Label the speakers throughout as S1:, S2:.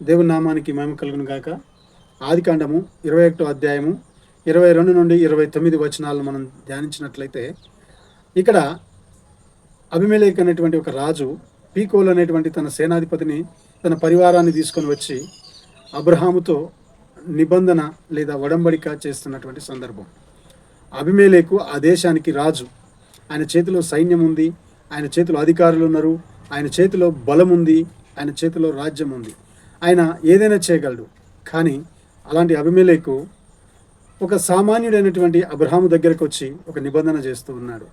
S1: దేవుని నామానికి మహిమ కలుగును గాక. ఆదికాండము ఇరవై ఒకటో అధ్యాయము ఇరవై రెండు నుండి ఇరవై తొమ్మిది వచనాలను మనం ధ్యానించినట్లయితే ఇక్కడ అభిమేలేక్ అనేటువంటి ఒక రాజు పీకోల్ అనేటువంటి తన సేనాధిపతిని తన పరివారాన్ని తీసుకొని వచ్చి అబ్రహాముతో నిబంధన లేదా వడంబడిక చేస్తున్నటువంటి సందర్భం. అభిమేలేకు ఆ దేశానికి రాజు. ఆయన చేతిలో సైన్యం ఉంది ఆయన చేతిలో అధికారులు ఉన్నారు ఆయన చేతిలో బలం ఉంది ఆయన చేతిలో రాజ్యం ఉంది. ఆయన ఏదైనా చేయగలడు. కానీ అలాంటి అభిమేలేకు ఒక సామాన్యుడైనటువంటి అబ్రహాము దగ్గరకు వచ్చి ఒక నిబంధన చేస్తూ ఉన్నాడు.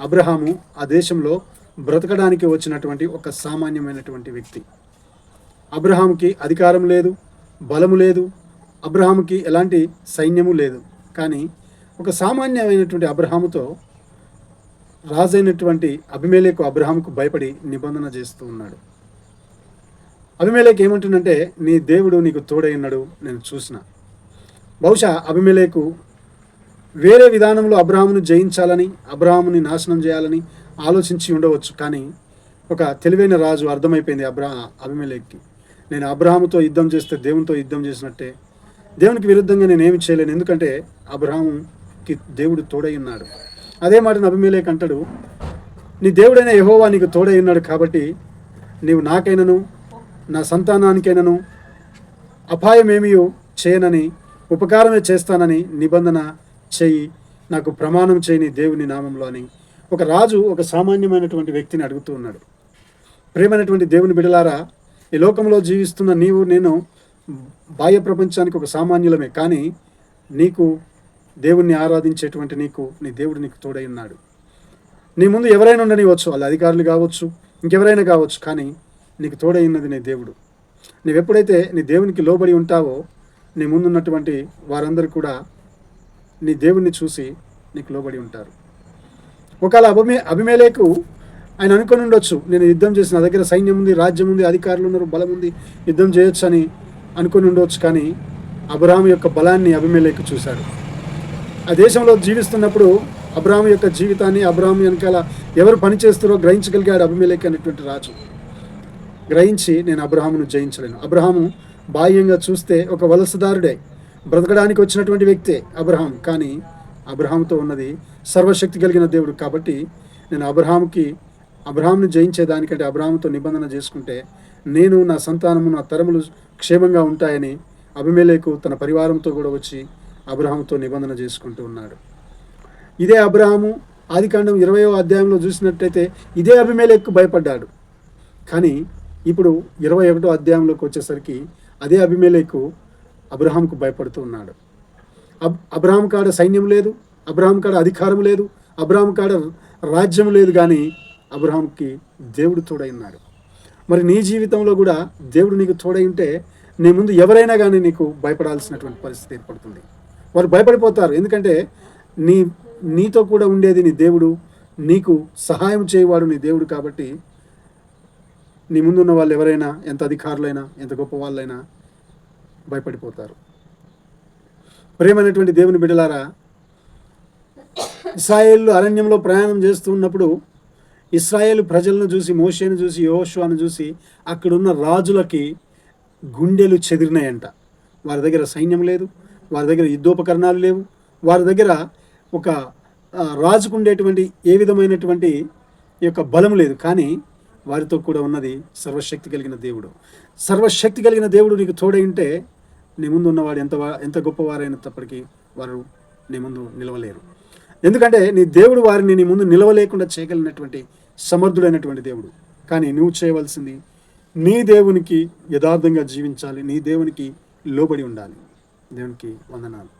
S1: అబ్రహాము ఆ దేశంలో బ్రతకడానికి వచ్చినటువంటి ఒక సామాన్యమైనటువంటి వ్యక్తి. అబ్రహాంకి అధికారం లేదు బలము లేదు అబ్రహాముకి ఎలాంటి సైన్యము లేదు. కానీ ఒక సామాన్యమైనటువంటి అబ్రహాముతో రాజైనటువంటి అభిమేలేకు అబ్రహాముకు భయపడి నిబంధన చేస్తూ ఉన్నాడు. అభిమేలేక్ ఏమంటుందంటే నీ దేవుడు నీకు తోడై ఉన్నాడు నేను చూసిన. బహుశా అభిమేలేకు వేరే విధానంలో అబ్రాహామును జయించాలని అబ్రాహాముని నాశనం చేయాలని ఆలోచించి ఉండవచ్చు కానీ ఒక తెలివైన రాజు అర్థమైపోయింది అబ్రా అభిమేలేక్కి. నేను అబ్రాహాముతో యుద్ధం చేస్తే దేవునితో యుద్ధం చేసినట్టే. దేవునికి విరుద్ధంగా నేను ఏమి చేయలేను ఎందుకంటే అబ్రహాముకి దేవుడు తోడై ఉన్నాడు. అదే మాటను అభిమేలేక్ అంటాడు నీ దేవుడైన యహోవా నీకు తోడై ఉన్నాడు కాబట్టి నీవు నాకైనను నా సంతానానికైనను అపాయమేమియో చేయనని ఉపకారమే చేస్తానని నిబంధన చేయి నాకు ప్రమాణం చేయని దేవుని నామంలో అని. ఒక రాజు ఒక సామాన్యమైనటువంటి వ్యక్తిని అడుగుతూ ఉన్నాడు. ప్రేమైనటువంటి దేవుని బిడలారా ఈ లోకంలో జీవిస్తున్న నీవు నేను బాహ్య ప్రపంచానికి ఒక సామాన్యులమే కానీ నీకు దేవుణ్ణి ఆరాధించేటువంటి నీకు నీ దేవుడు నీకు తోడై ఉన్నాడు. నీ ముందు ఎవరైనా ఉండనివచ్చు వాళ్ళ అధికారులు కావచ్చు ఇంకెవరైనా కావచ్చు కానీ నీకు తోడైనది నీ దేవుడు. నీవెప్పుడైతే నీ దేవునికి లోబడి ఉంటావో నీ ముందున్నటువంటి వారందరూ కూడా నీ దేవుణ్ణి చూసి నీకు లోబడి ఉంటారు. ఒకవేళ అభిమే అభిమేలేకు ఆయన అనుకొని ఉండొచ్చు నేను యుద్ధం చేసిన నా దగ్గర సైన్యం ఉంది రాజ్యం ఉంది అధికారులు ఉన్నారు బలం ఉంది యుద్ధం చేయొచ్చు అని అనుకొని ఉండవచ్చు కానీ అబ్రహాం యొక్క బలాన్ని అభిమేలేకు చూశాడు. ఆ దేశంలో జీవిస్తున్నప్పుడు అబ్రాహం యొక్క జీవితాన్ని అబ్రాహం వెనకాల ఎవరు పనిచేస్తారో గ్రహించగలిగాడు అభిమేలేక్ అనేటువంటి రాజు. గ్రహించి నేను అబ్రహామును జయించలేను. అబ్రహాము బాహ్యంగా చూస్తే ఒక వలసదారుడే బ్రతకడానికి వచ్చినటువంటి వ్యక్తే అబ్రహాం. కానీ అబ్రహాంతో ఉన్నది సర్వశక్తి కలిగిన దేవుడు కాబట్టి నేను అబ్రహాంకి అబ్రహాంను జయించేదానికంటే అబ్రహాంతో నిబంధన చేసుకుంటే నేను నా సంతానము నా తరములు క్షేమంగా ఉంటాయని అభిమేలేకు తన పరివారంతో కూడా వచ్చి అబ్రహాంతో నిబంధన చేసుకుంటూ ఉన్నాడు. ఇదే అబ్రహాము ఆదికాండం ఇరవయో అధ్యాయంలో చూసినట్టయితే ఇదే అభిమేలేకు భయపడ్డాడు. కానీ ఇప్పుడు ఇరవై ఒకటో అధ్యాయంలోకి వచ్చేసరికి అదే అభిమేలేకు అబ్రహాంకు భయపడుతూ ఉన్నాడు. అబ్ అబ్రహాం కాడ సైన్యం లేదు అబ్రహాం కాడ అధికారం లేదు అబ్రహాం కాడ రాజ్యం లేదు కానీ అబ్రహాంకి దేవుడు తోడై ఉన్నాడు. మరి నీ జీవితంలో కూడా దేవుడు నీకు తోడై ఉంటే నీ ముందు ఎవరైనా కానీ నీకు భయపడాల్సినటువంటి పరిస్థితి ఏర్పడుతుంది. వారు భయపడిపోతారు. ఎందుకంటే నీ నీతో కూడా ఉండేది నీ దేవుడు నీకు సహాయం చేయవాడు నీ దేవుడు కాబట్టి నీ ముందున్న వాళ్ళు ఎవరైనా ఎంత అధికారులైనా ఎంత గొప్ప వాళ్ళైనా భయపడిపోతారు. ప్రేమ అనేటువంటి దేవుని బిడ్డలారా ఇస్రాయేల్ అరణ్యంలో ప్రయాణం చేస్తూ ఉన్నప్పుడు ఇస్రాయేల్ ప్రజలను చూసి మోషేను చూసి యోషువాను చూసి అక్కడున్న రాజులకి గుండెలు చెదిరినాయంట. వారి దగ్గర సైన్యం లేదు వారి దగ్గర యుద్ధోపకరణాలు లేవు వారి దగ్గర ఒక రాజుకుండేటువంటి ఏ విధమైనటువంటి ఈ యొక్క బలం లేదు. కానీ వారితో కూడా ఉన్నది సర్వశక్తి కలిగిన దేవుడు. సర్వశక్తి కలిగిన దేవుడు నీకు తోడై ఉంటే నీ ముందు ఉన్నవాడు ఎంత ఎంత ఎంత గొప్పవారైనప్పటికీ వారు నీ ముందు నిలవలేరు. ఎందుకంటే నీ దేవుడు వారిని నీ ముందు నిలవలేకుండా చేయగలిగినటువంటి సమర్థుడైనటువంటి దేవుడు. కానీ నువ్వు చేయవలసింది నీ దేవునికి యథార్థంగా జీవించాలి నీ దేవునికి లోబడి ఉండాలి. దేవునికి వందనాలు.